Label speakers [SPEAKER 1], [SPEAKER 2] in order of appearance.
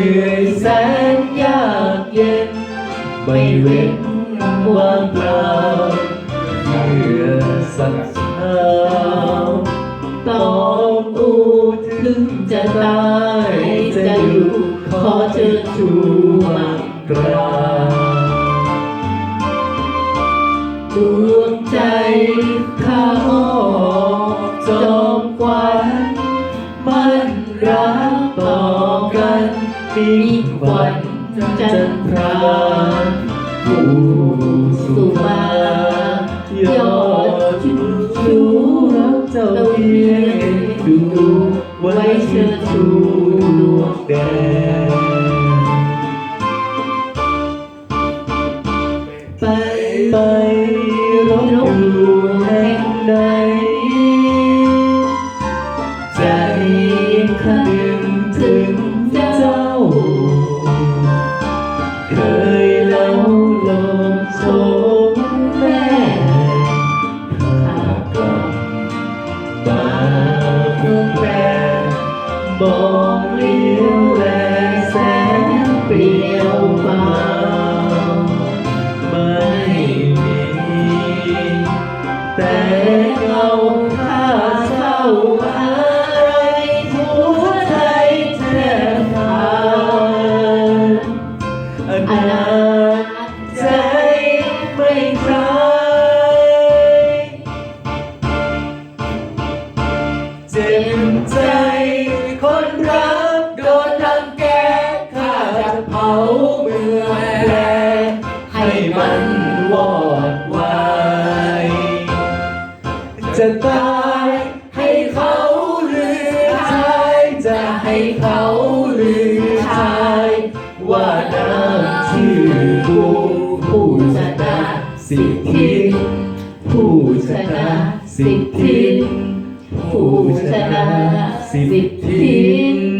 [SPEAKER 1] นื่อยแสนยากเย็น ไม่เว้นว่างเปล่าเพื่อสักเช้าต้องอูถึงจะตายจะอยู่ ขอเชิญชูมากราบดวงใจข้าออจอมควันมันรักต่อกัน มีควันจันทราผู้สุมายอดชูชูรักเจ้าเพียงดูไว้เชิดชูดวงแดงไปไปรบอยู่ มองเลี้ยวแลแสนเปลี่ยวเบาไม่มีแต่เงาข้าเศร้าอะไรหัวใจแทบขาดอนาจใจไม่คลายเจ็บใจ มันวอดวายจะตายให้เขาลือชายจะให้เขาลือชายว่าน้ำชื่อกูผู้ชนะสิทธิผู้ชนะสิทธิผู้ชนะสิทธิ